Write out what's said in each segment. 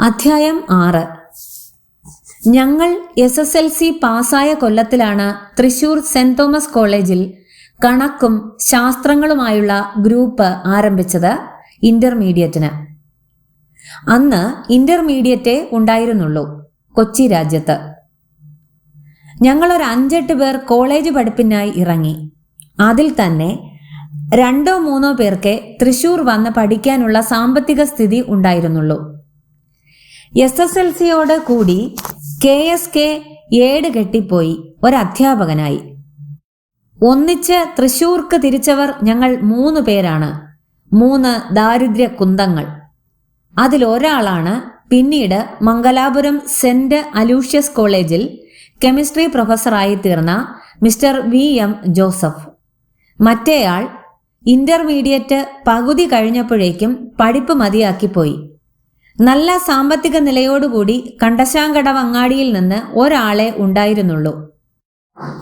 അധ്യായം ആറ്. ഞങ്ങൾ എസ് എസ് എൽ സി പാസ്സായ കൊല്ലത്തിലാണ് തൃശൂർ സെന്റ് തോമസ് കോളേജിൽ കണക്കും ശാസ്ത്രങ്ങളുമായുള്ള ഗ്രൂപ്പ് ആരംഭിച്ചത് ഇന്റർമീഡിയറ്റിന്. അന്ന് ഇന്റർമീഡിയറ്റ് ഉണ്ടായിരുന്നുള്ളൂ കൊച്ചി രാജ്യത്ത്. ഒരു അഞ്ചെട്ട് പേർ കോളേജ് പഠിപ്പിനായി ഇറങ്ങി. അതിൽ തന്നെ രണ്ടോ മൂന്നോ പേർക്ക് തൃശൂർ വന്ന് പഠിക്കാനുള്ള സാമ്പത്തിക സ്ഥിതി ഉണ്ടായിരുന്നുള്ളൂ. എസ് എസ് എൽ സിയോട് കൂടി കെ എസ് കെ ഏട് കെട്ടിപ്പോയി. ഒരധ്യാപകനായി. ഒന്നിച്ച് തൃശൂർക്ക് തിരിച്ചവർ ഞങ്ങൾ മൂന്ന് പേരാണ്. മൂന്ന് ദാരിദ്ര്യ കുന്തങ്ങൾ. അതിലൊരാളാണ് പിന്നീട് മംഗലാപുരം സെന്റ് അലൂഷ്യസ് കോളേജിൽ കെമിസ്ട്രി പ്രൊഫസറായി തീർന്ന മിസ്റ്റർ വി എം ജോസഫ്. മറ്റേയാൾ ഇന്റർമീഡിയറ്റ് പകുതി കഴിഞ്ഞപ്പോഴേക്കും പഠിപ്പ് മതിയാക്കിപ്പോയി. നല്ല സാമ്പത്തിക നിലയോടുകൂടി കണ്ടശാങ്കടവങ്ങാടിയിൽ നിന്ന് ഒരാളെ ഉണ്ടായിരുന്നുള്ളൂ.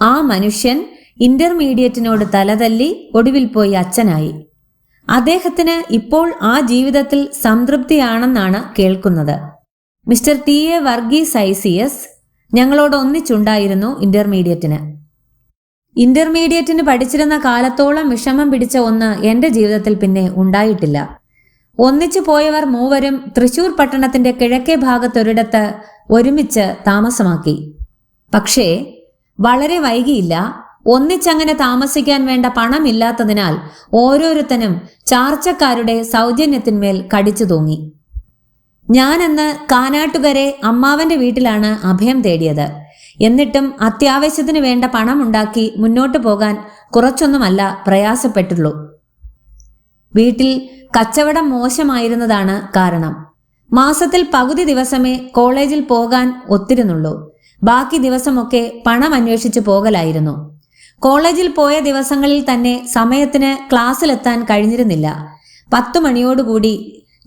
ആ മനുഷ്യൻ ഇന്റർമീഡിയറ്റിനോട് തലതല്ലി ഒടുവിൽ പോയി അച്ഛനായി. അദ്ദേഹത്തിന് ഇപ്പോൾ ആ ജീവിതത്തിൽ സംതൃപ്തിയാണെന്നാണ് കേൾക്കുന്നത്. മിസ്റ്റർ ടി എ വർഗീസ് ഐസിയസ് ഞങ്ങളോട് ഒന്നിച്ചുണ്ടായിരുന്നു ഇന്റർമീഡിയറ്റിന്. ഇന്റർമീഡിയറ്റിന് പഠിച്ചിരുന്ന കാലത്തോളം വിഷമം പിടിച്ച ഒന്ന് എന്റെ ജീവിതത്തിൽ പിന്നെ ഉണ്ടായിട്ടില്ല. ഒന്നിച്ചു പോയവർ മൂവരും തൃശൂർ പട്ടണത്തിന്റെ കിഴക്കേ ഭാഗത്തൊരിടത്ത് ഒരുമിച്ച് താമസമാക്കി. പക്ഷേ വളരെ വൈകിയില്ല. ഒന്നിച്ചങ്ങനെ താമസിക്കാൻ വേണ്ട പണമില്ലാത്തതിനാൽ ഓരോരുത്തനും ചാർച്ചക്കാരുടെ സൗജന്യത്തിന്മേൽ കടിച്ചു തൂങ്ങി. ഞാനന്ന് കാനാട്ടുകരെ അമ്മാവന്റെ വീട്ടിലാണ് അഭയം തേടിയത്. എന്നിട്ടും അത്യാവശ്യത്തിന് വേണ്ട പണമുണ്ടാക്കി മുന്നോട്ടു പോകാൻ കുറച്ചൊന്നുമല്ല പ്രയാസപ്പെട്ടുള്ളൂ. വീട്ടിൽ കച്ചവടം മോശമായിരുന്നതാണ് കാരണം. മാസത്തിൽ പകുതി ദിവസമേ കോളേജിൽ പോകാൻ ഒത്തിരുന്നുള്ളൂ. ബാക്കി ദിവസമൊക്കെ പണം അന്വേഷിച്ച് പോകലായിരുന്നു. കോളേജിൽ പോയ ദിവസങ്ങളിൽ തന്നെ സമയത്തിന് ക്ലാസ്സിലെത്താൻ കഴിഞ്ഞിരുന്നില്ല. പത്തു മണിയോടുകൂടി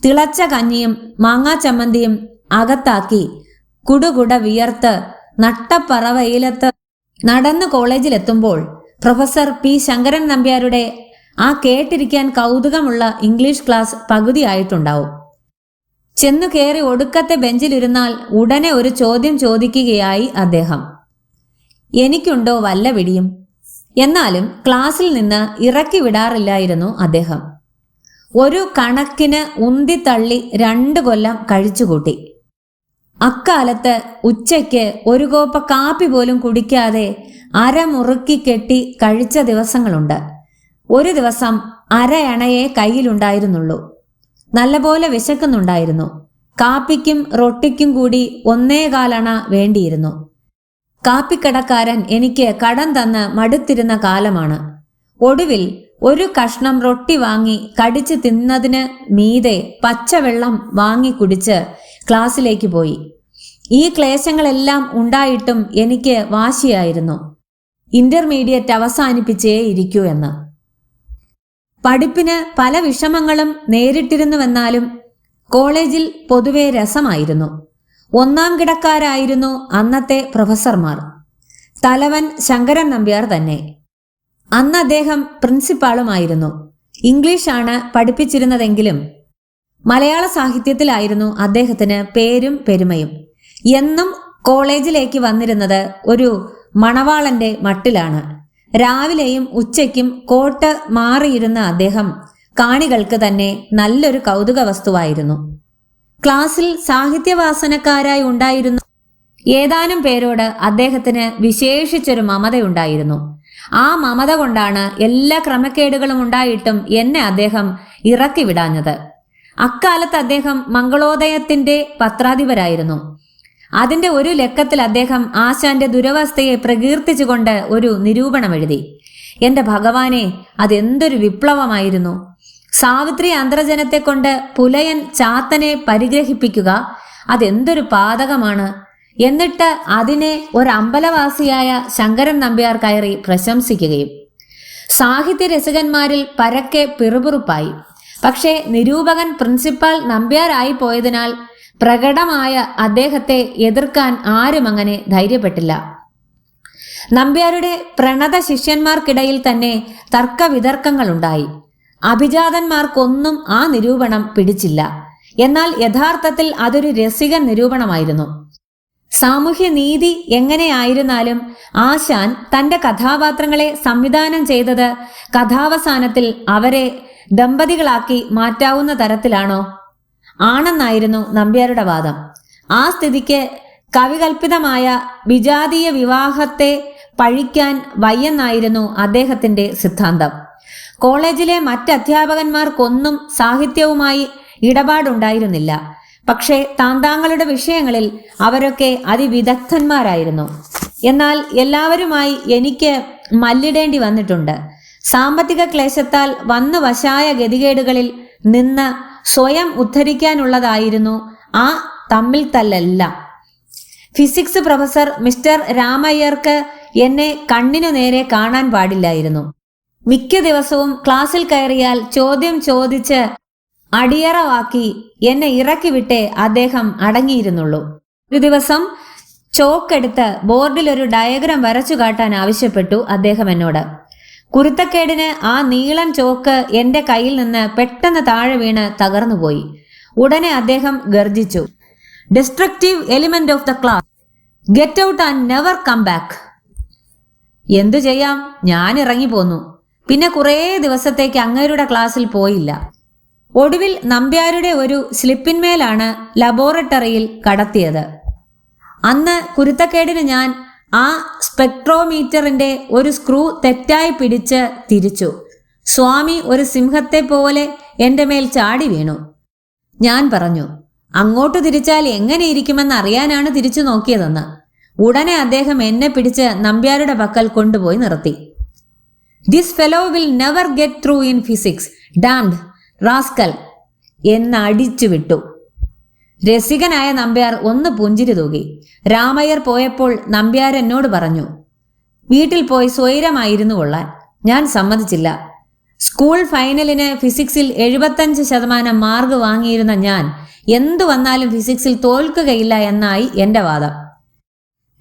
തിളച്ച കഞ്ഞിയും മാങ്ങാ ചമ്മന്തിയും അകത്താക്കി കുടുകുട വിയർത്ത് നട്ടപ്പറ വെയിലത്ത് നടന്ന് കോളേജിലെത്തുമ്പോൾ പ്രൊഫസർ പി ശങ്കരൻ നമ്പ്യാരുടെ ആ കേട്ടിരിക്കാൻ കൗതുകമുള്ള ഇംഗ്ലീഷ് ക്ലാസ് പകുതിയായിട്ടുണ്ടാവും ചെന്നു കയറി ഒടുക്കത്തെ ബെഞ്ചിലിരുന്നാൽ ഉടനെ ഒരു ചോദ്യം ചോദിക്കുകയായി അദ്ദേഹം. എനിക്കുണ്ടോ വല്ല പിടിയും എന്നാലും ക്ലാസ്സിൽ നിന്ന് ഇറക്കി വിടാറില്ലായിരുന്നു അദ്ദേഹം. ഒരു കണക്കിന് ഉന്തിത്തള്ളി രണ്ട് കൊല്ലം കഴിച്ചുകൂട്ടി അക്കാലത്ത് ഉച്ചയ്ക്ക് ഒരു കോപ്പ കാപ്പി പോലും കുടിക്കാതെ അരമുറുക്കി കെട്ടി കഴിച്ച ദിവസങ്ങളുണ്ട്. ഒരു ദിവസം അരയണയെ കയ്യിലുണ്ടായിരുന്നുള്ളൂ. നല്ലപോലെ വിശക്കുന്നുണ്ടായിരുന്നു. കാപ്പിക്കും റൊട്ടിക്കും കൂടി ഒന്നേകാലണ വേണ്ടിയിരുന്നു. കാപ്പിക്കടക്കാരൻ എനിക്ക് കടം തന്ന് മടുത്തിരുന്ന കാലമാണ്. ഒടുവിൽ ഒരു കഷ്ണം റൊട്ടി വാങ്ങി കടിച്ചു തിന്നതിന് മീതെ പച്ചവെള്ളം വാങ്ങി കുടിച്ച് ക്ലാസ്സിലേക്ക് പോയി. ഈ ക്ലേശങ്ങളെല്ലാം ഉണ്ടായിട്ടും എനിക്ക് വാശിയായിരുന്നു. ഇന്റർമീഡിയറ്റ് അവസാനിപ്പിച്ചേ ഇരിക്കൂ എന്ന്. പഠിപ്പിന് പല വിഷമങ്ങളും നേരിട്ടിരുന്നുവെന്നാലും കോളേജിൽ പൊതുവെ രസമായിരുന്നു. ഒന്നാം കിടക്കാരായിരുന്നു അന്നത്തെ പ്രൊഫസർമാർ. തലവൻ ശങ്കരൻ നമ്പ്യാർ തന്നെ. അന്ന് അദ്ദേഹം പ്രിൻസിപ്പാളുമായിരുന്നു. ഇംഗ്ലീഷാണ് പഠിപ്പിച്ചിരുന്നതെങ്കിലും മലയാള സാഹിത്യത്തിലായിരുന്നു അദ്ദേഹത്തിന് പേരും പെരുമയും. എന്നും കോളേജിലേക്ക് വന്നിരുന്നത് ഒരു മണവാളന്റെ മട്ടിലാണ്. രാവിലെയും ഉച്ചയ്ക്കും കോട്ട് മാറിയിരുന്ന അദ്ദേഹം കാണികൾക്ക് തന്നെ നല്ലൊരു കൗതുക വസ്തുവായിരുന്നു ക്ലാസ്സിൽ സാഹിത്യവാസനക്കാരായി ഉണ്ടായിരുന്ന ഏതാനും പേരോട് അദ്ദേഹത്തിന് വിശേഷിച്ചൊരു മമതയുണ്ടായിരുന്നു. ആ മമത കൊണ്ടാണ് എല്ലാ ക്രമക്കേടുകളും ഉണ്ടായിട്ടും എന്നെ അദ്ദേഹം ഇറക്കി വിടാഞ്ഞത് അക്കാലത്ത് അദ്ദേഹം മംഗളോദയത്തിന്റെ പത്രാധിപരായിരുന്നു. അതിന്റെ ഒരു ലക്കത്തിൽ അദ്ദേഹം ആശാന്റെ ദുരവസ്ഥയെ പ്രകീർത്തിച്ചുകൊണ്ട് ഒരു നിരൂപണം എഴുതി എന്റെ ഭഗവാനെ അതെന്തൊരു വിപ്ലവമായിരുന്നു. സാവിത്രി അന്തർജനത്തെ കൊണ്ട് പുലയൻ ചാത്തനെ പരിഗ്രഹിപ്പിക്കുക അതെന്തൊരു പാതകമാണ് എന്നിട്ട് അതിനെ ഒരമ്പലവാസിയായ ശങ്കരൻ നമ്പ്യാർ കയറി പ്രശംസിക്കുകയും. സാഹിത്യ രസികന്മാരിൽ പരക്കെ പിറുപിറുപ്പായി. പക്ഷേ നിരൂപകൻ പ്രിൻസിപ്പാൾ നമ്പ്യാരായി പോയതിനാൽ പ്രകടമായ അദ്ദേഹത്തെ എതിർക്കാൻ ആരും അങ്ങനെ ധൈര്യപ്പെട്ടില്ല. നമ്പ്യാരുടെ പ്രണത ശിഷ്യന്മാർക്കിടയിൽ തന്നെ തർക്കവിതർക്കങ്ങളുണ്ടായി. അഭിജാതന്മാർക്കൊന്നും ആ നിരൂപണം പിടിച്ചില്ല. എന്നാൽ യഥാർത്ഥത്തിൽ അതൊരു രസിക നിരൂപണമായിരുന്നു. സാമൂഹ്യ നീതി എങ്ങനെയായിരുന്നാലും ആശാൻ തന്റെ കഥാപാത്രങ്ങളെ സംവിധാനം ചെയ്തത് കഥാവസാനത്തിൽ അവരെ ദമ്പതികളാക്കി മാറ്റാവുന്ന തരത്തിലാണോ? ആണെന്നായിരുന്നു നമ്പ്യാരുടെ വാദം. ആ സ്ഥിതിക്ക് കവികൽപ്പിതമായ വിജാതീയ വിവാഹത്തെ പഴിക്കാൻ വയ്യെന്നായിരുന്നു അദ്ദേഹത്തിന്റെ സിദ്ധാന്തം. കോളേജിലെ മറ്റ് അധ്യാപകന്മാർക്കൊന്നും സാഹിത്യവുമായി ഇടപാടുണ്ടായിരുന്നില്ല. പക്ഷേ താന്താങ്ങളുടെ വിഷയങ്ങളിൽ അവരൊക്കെ അതിവിദഗ്ധന്മാരായിരുന്നു. എന്നാൽ എല്ലാവരുമായി എനിക്ക് മല്ലിടേണ്ടി വന്നിട്ടുണ്ട്. സാമ്പത്തിക ക്ലേശത്താൽ വന്നു വശായ ഗതികേടുകളിൽ നിന്ന് സ്വയം ഉദ്ധരിക്കാനുള്ളതായിരുന്നു ആ തമ്മിൽ തല്ലല്ല. ഫിസിക്സ് പ്രൊഫസർ മിസ്റ്റർ രാമയ്യർക്ക് എന്നെ കണ്ണിനു നേരെ കാണാൻ പാടില്ലായിരുന്നു. മിക്ക ദിവസവും ക്ലാസ്സിൽ കയറിയാൽ ചോദ്യം ചോദിച്ച് അടിയറവാക്കി എന്നെ ഇറക്കി വിട്ടേ അദ്ദേഹം അടങ്ങിയിരുന്നുള്ളൂ. ഒരു ദിവസം ചോക്കെടുത്ത് ബോർഡിൽ ഒരു ഡയഗ്രാം വരച്ചു കാട്ടാൻ ആവശ്യപ്പെട്ടു അദ്ദേഹം എന്നോട്. കുരുത്തക്കേടിന് ആ നീളൻ ചോക്ക് എന്റെ കയ്യിൽ നിന്ന് പെട്ടെന്ന് താഴെ വീണ് തകർന്നുപോയി. ഉടനെ അദ്ദേഹം ഗർജിച്ചു. Destructive element of the class get out and never come back എന്തു ചെയ്യാം? ഞാൻ ഇറങ്ങി പോന്നു. പിന്നെ കുറേ ദിവസത്തേക്ക് അങ്ങേരുടെ ക്ലാസ്സിൽ പോയില്ല. ഒടുവിൽ നമ്പ്യാരുടെ ഒരു സ്ലിപ്പിന്മേലാണ് ലബോറട്ടറിയിൽ കടത്തിയത്. അന്ന് കുരുത്തക്കേടിന് ഞാൻ ആ സ്പെക്ട്രോമീറ്ററിന്റെ ഒരു സ്ക്രൂ തെറ്റായി പിടിച്ച് തിരിച്ചു. സ്വാമി ഒരു സിംഹത്തെ പോലെ എന്റെ മേൽ ചാടി വീണു. ഞാൻ പറഞ്ഞു അങ്ങോട്ട് തിരിച്ചാൽ എങ്ങനെ ഇരിക്കുമെന്ന് അറിയാനാണ് തിരിച്ചു നോക്കിയതെന്ന്. ഉടനെ അദ്ദേഹം എന്നെ പിടിച്ച് നമ്പ്യാരുടെ പക്കൽ കൊണ്ടുപോയി നിർത്തി. This fellow will never get through in physics damned rascal എന്നടിച്ചു വിട്ടു രസികനായ നമ്പ്യാർ ഒന്ന് പുഞ്ചിരി തൂകി. രാമയ്യർ പോയപ്പോൾ നമ്പ്യാർ എന്നോട് പറഞ്ഞു വീട്ടിൽ പോയി സ്വൈരമായിരുന്നു കൊള്ളാൻ. ഞാൻ സമ്മതിച്ചില്ല. സ്കൂൾ ഫൈനലിന് ഫിസിക്സിൽ എഴുപത്തഞ്ച് ശതമാനം മാർക്ക് വാങ്ങിയിരുന്ന ഞാൻ എന്തു വന്നാലും ഫിസിക്സിൽ തോൽക്കുകയില്ല എന്നായി എന്റെ വാദം.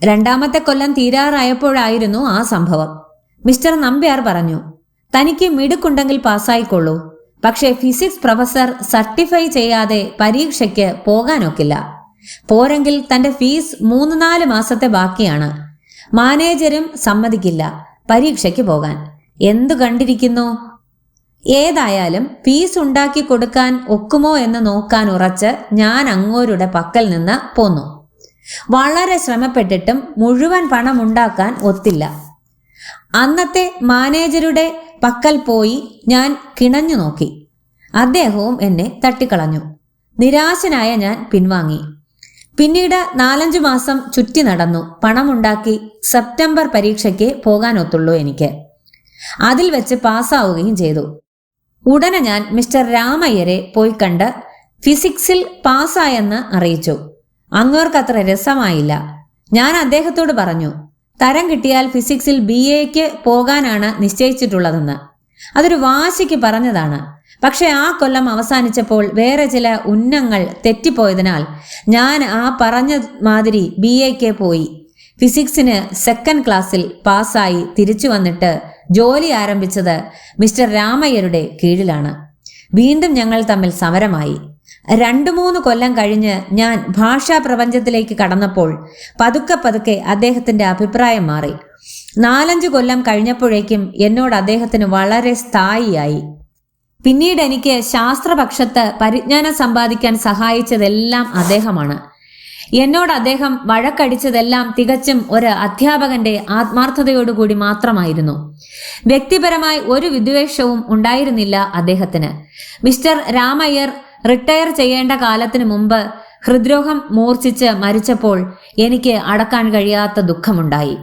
രണ്ടാമത്തെ കൊല്ലം തീരാറായപ്പോഴായിരുന്നു ആ സംഭവം. മിസ്റ്റർ നമ്പ്യാർ പറഞ്ഞു തനിക്ക് മിടുക്കുണ്ടെങ്കിൽ പാസ്സായിക്കൊള്ളൂ. പക്ഷേ ഫിസിക്സ് പ്രൊഫസർ സർട്ടിഫൈ ചെയ്യാതെ പരീക്ഷയ്ക്ക് പോകാനൊക്കില്ല. പോരെങ്കിൽ തന്റെ ഫീസ് മൂന്ന് നാല് മാസത്തെ ബാക്കിയാണ്. മാനേജരും സമ്മതിക്കില്ല പരീക്ഷയ്ക്ക് പോകാൻ. എന്തു കണ്ടിരിക്കുന്നു? ഏതായാലും ഫീസ് ഉണ്ടാക്കി കൊടുക്കാൻ ഒക്കുമോ എന്ന് നോക്കാൻ ഉറച്ച് ഞാൻ അങ്ങോരുടെ പക്കൽ നിന്ന് പോന്നു. വളരെ ശ്രമപ്പെട്ടിട്ടും മുഴുവൻ പണം ഉണ്ടാക്കാൻ ഒത്തില്ല. അന്നത്തെ മാനേജരുടെ പക്കൽ പോയി ഞാൻ കിണഞ്ഞു നോക്കി. അദ്ദേഹവും എന്നെ തട്ടിക്കളഞ്ഞു. നിരാശനായ ഞാൻ പിൻവാങ്ങി. പിന്നീട് നാലഞ്ചു മാസം ചുറ്റി നടന്നു. പണമുണ്ടാക്കി സെപ്റ്റംബർ പരീക്ഷയ്ക്ക് പോകാനൊത്തുള്ളൂ എനിക്ക്. അതിൽ വെച്ച് പാസ്സാവുകയും ചെയ്തു. ഉടനെ ഞാൻ മിസ്റ്റർ രാമയ്യരെ പോയി കണ്ട് ഫിസിക്സിൽ പാസ്സായെന്ന് അറിയിച്ചു. അങ്ങോർക്കത്ര രസമായില്ല. ഞാൻ അദ്ദേഹത്തോട് പറഞ്ഞു തരം കിട്ടിയാൽ ഫിസിക്സിൽ ബി എക്ക് പോകാനാണ് നിശ്ചയിച്ചിട്ടുള്ളതെന്ന്. അതൊരു വാശിക്ക് പറഞ്ഞതാണ്. പക്ഷെ ആ കൊല്ലം അവസാനിച്ചപ്പോൾ വേറെ ചില ഉന്നങ്ങൾ തെറ്റിപ്പോയതിനാൽ ഞാൻ ആ പറഞ്ഞ മാതിരി ബി എക്ക് പോയി. ഫിസിക്സിന് സെക്കൻഡ് ക്ലാസ്സിൽ പാസ്സായി തിരിച്ചു വന്നിട്ട് ജോലി ആരംഭിച്ചത് മിസ്റ്റർ രാമയ്യരുടെ കീഴിലാണ്. വീണ്ടും ഞങ്ങൾ തമ്മിൽ സമരമായി. രണ്ടു മൂന്ന് കൊല്ലം കഴിഞ്ഞ് ഞാൻ ഭാഷാ പ്രപഞ്ചത്തിലേക്ക് കടന്നപ്പോൾ പതുക്കെ പതുക്കെ അദ്ദേഹത്തിന്റെ അഭിപ്രായം മാറി. നാലഞ്ചു കൊല്ലം കഴിഞ്ഞപ്പോഴേക്കും എന്നോട് അദ്ദേഹത്തിന് വളരെ സ്ഥായിയായി. പിന്നീട് എനിക്ക് ശാസ്ത്രപക്ഷത്ത് പരിജ്ഞാനം സമ്പാദിക്കാൻ സഹായിച്ചതെല്ലാം അദ്ദേഹമാണ്. എന്നോട് അദ്ദേഹം വഴക്കടിച്ചതെല്ലാം തികച്ചും ഒരു അധ്യാപകന്റെ ആത്മാർത്ഥതയോടുകൂടി മാത്രമായിരുന്നു. വ്യക്തിപരമായി ഒരു വിദ്വേഷവും ഉണ്ടായിരുന്നില്ല അദ്ദേഹത്തിന്. മിസ്റ്റർ രാമയ്യർ റിട്ടയർ ചെയ്യേണ്ട കാലത്തിനു മുമ്പ് ഹൃദ്രോഹം മൂർച്ഛിച്ച് മരിച്ചപ്പോൾ എനിക്ക് അടക്കാൻ കഴിയാത്ത ദുഃഖമുണ്ടായി.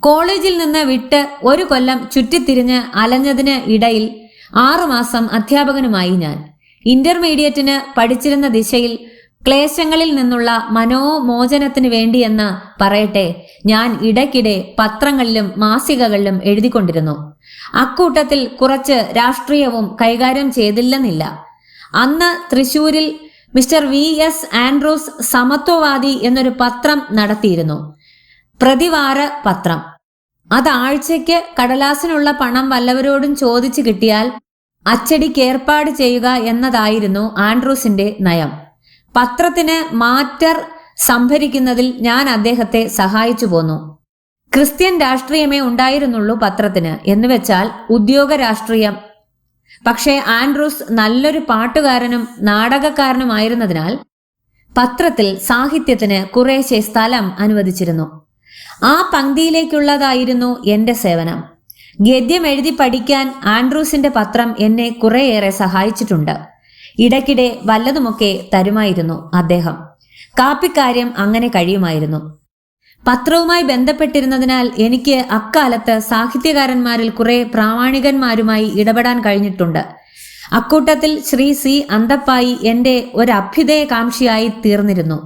കോളേജിൽ നിന്ന് വിട്ട് ഒരു കൊല്ലം ചുറ്റിത്തിരിഞ്ഞ് അലഞ്ഞതിന് ഇടയിൽ ആറുമാസം അധ്യാപകനുമായി ഞാൻ. ഇന്റർമീഡിയറ്റിന് പഠിച്ചിരുന്ന ദിശയിൽ ക്ലേശങ്ങളിൽ നിന്നുള്ള മനോമോചനത്തിന് വേണ്ടിയെന്ന് പറയട്ടെ ഞാൻ ഇടയ്ക്കിടെ പത്രങ്ങളിലും മാസികകളിലും എഴുതിക്കൊണ്ടിരുന്നു. അക്കൂട്ടത്തിൽ കുറച്ച് രാഷ്ട്രീയവും കൈകാര്യം ചെയ്തില്ലെന്നില്ല. അന്ന് തൃശൂരിൽ mister V S Andrews Samathwavadi എന്നൊരു പത്രം നടത്തിയിരുന്നു. പ്രതിവാര പത്രം. അത് ആഴ്ചയ്ക്ക് കടലാസിനുള്ള പണം വല്ലവരോടും ചോദിച്ചു കിട്ടിയാൽ അച്ചടിക്ക് ഏർപ്പാട് ചെയ്യുക എന്നതായിരുന്നു ആൻഡ്രൂസിന്റെ നയം. പത്രത്തിന് മാറ്റർ സംഭരിക്കുന്നതിൽ ഞാൻ അദ്ദേഹത്തെ സഹായിച്ചു പോന്നു. ക്രിസ്ത്യൻ രാഷ്ട്രീയമേ ഉണ്ടായിരുന്നുള്ളൂ പത്രത്തിന് എന്നുവെച്ചാൽ ഉദ്യോഗ രാഷ്ട്രീയം പക്ഷേ ആൻഡ്രൂസ് നല്ലൊരു പാട്ടുകാരനും നാടകക്കാരനുമായിരുന്നതിനാൽ പത്രത്തിൽ സാഹിത്യത്തിന് കുറേശ്ശെ സ്ഥലം അനുവദിച്ചിരുന്നു. ആ പങ്ക്തിയിലേക്കുള്ളതായിരുന്നു എന്റെ സേവനം. ഗദ്യം എഴുതി പഠിക്കാൻ ആൻഡ്രൂസിന്റെ പത്രം എന്നെ കുറേയേറെ സഹായിച്ചിട്ടുണ്ട്. ഇടയ്ക്കിടെ വല്ലതുമൊക്കെ തരുമായിരുന്നു അദ്ദേഹം. കാപ്പിക്കാര്യം അങ്ങനെ കഴിയുമായിരുന്നു. പത്രവുമായി ബന്ധപ്പെട്ടിരുന്നതിനാൽ എനിക്ക് അക്കാലത്ത് സാഹിത്യകാരന്മാരിൽ കുറെ പ്രാമാണികന്മാരുമായി ഇടപെടാൻ കഴിഞ്ഞിട്ടുണ്ട്. അക്കൂട്ടത്തിൽ ശ്രീ സി അന്തപ്പായി എന്റെ ഒരു അഭ്യുദയകാംക്ഷിയായി തീർന്നിരുന്നു.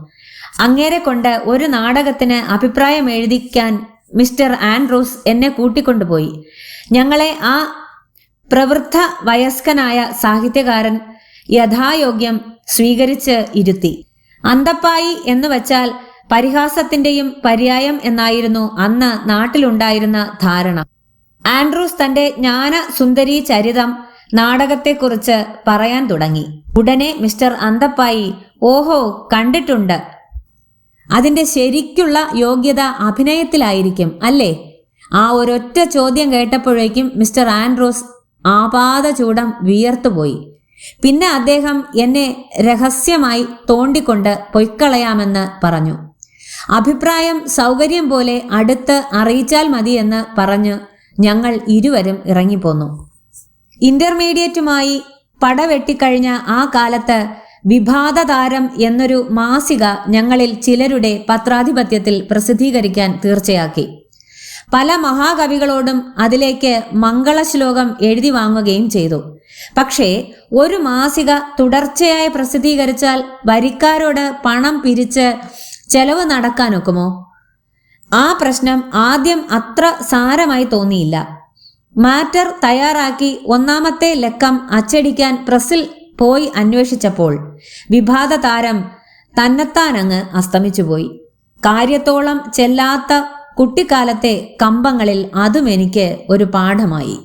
അങ്ങേരെ കൊണ്ട് ഒരു നാടകത്തിന് അഭിപ്രായം എഴുതിക്കാൻ മിസ്റ്റർ ആൻഡ്രൂസ് എന്നെ കൂട്ടിക്കൊണ്ടുപോയി. ഞങ്ങളെ ആ പ്രവൃദ്ധ വയസ്കനായ സാഹിത്യകാരൻ യഥായോഗ്യം സ്വീകരിച്ച് ഇരുത്തി. അന്തപ്പായി എന്ന് വച്ചാൽ പരിഹാസത്തിന്റെയും പര്യായം എന്നായിരുന്നു അന്ന് നാട്ടിലുണ്ടായിരുന്ന ധാരണ. ആൻഡ്രൂസ് തന്റെ ജ്ഞാന സുന്ദരി ചരിതം നാടകത്തെക്കുറിച്ച് പറയാൻ തുടങ്ങി. ഉടനെ മിസ്റ്റർ അന്തപ്പായി ഓഹോ കണ്ടിട്ടുണ്ട്. അതിന്റെ ശരിക്കുള്ള യോഗ്യത അഭിനയത്തിലായിരിക്കും അല്ലേ? ആ ഒരൊറ്റ ചോദ്യം കേട്ടപ്പോഴേക്കും മിസ്റ്റർ ആൻഡ്രൂസ് ആപാത ചൂടം വിയർത്തുപോയി. പിന്നെ അദ്ദേഹം എന്നെ രഹസ്യമായി തോണ്ടിക്കൊണ്ട് പൊയ്ക്കളയാമെന്ന് പറഞ്ഞു. അഭിപ്രായം സൗകര്യം പോലെ അടുത്ത് അറിയിച്ചാൽ മതിയെന്ന് പറഞ്ഞ് ഞങ്ങൾ ഇരുവരും ഇറങ്ങിപ്പോന്നു. ഇന്റർമീഡിയറ്റുമായി പടവെട്ടിക്കഴിഞ്ഞ ആ കാലത്ത് വിഭാതതാരം എന്നൊരു മാസിക ഞങ്ങളിൽ ചിലരുടെ പത്രാധിപത്യത്തിൽ പ്രസിദ്ധീകരിക്കാൻ തീർച്ചയാക്കി. പല മഹാകവികളോടും അതിലേക്ക് മംഗളശ്ലോകം എഴുതി വാങ്ങുകയും ചെയ്തു. പക്ഷേ ഒരു മാസിക തുടർച്ചയായി പ്രസിദ്ധീകരിച്ചാൽ വരിക്കാരോട് പണം പിരിച്ച് ചെലവ് നടക്കാനൊക്കുമോ? ആ പ്രശ്നം ആദ്യം അത്ര സാരമായി തോന്നിയില്ല. മാറ്റർ തയ്യാറാക്കി ഒന്നാമത്തെ ലക്കം അച്ചടിക്കാൻ പ്രസിൽ പോയി അന്വേഷിച്ചപ്പോൾ വിഭാത താരം തന്നെത്താനങ്ങ് അസ്തമിച്ചുപോയി. കാര്യത്തോളം ചെല്ലാത്ത കുട്ടിക്കാലത്തെ കമ്പങ്ങളിൽ അതും എനിക്ക് ഒരു പാഠമായി.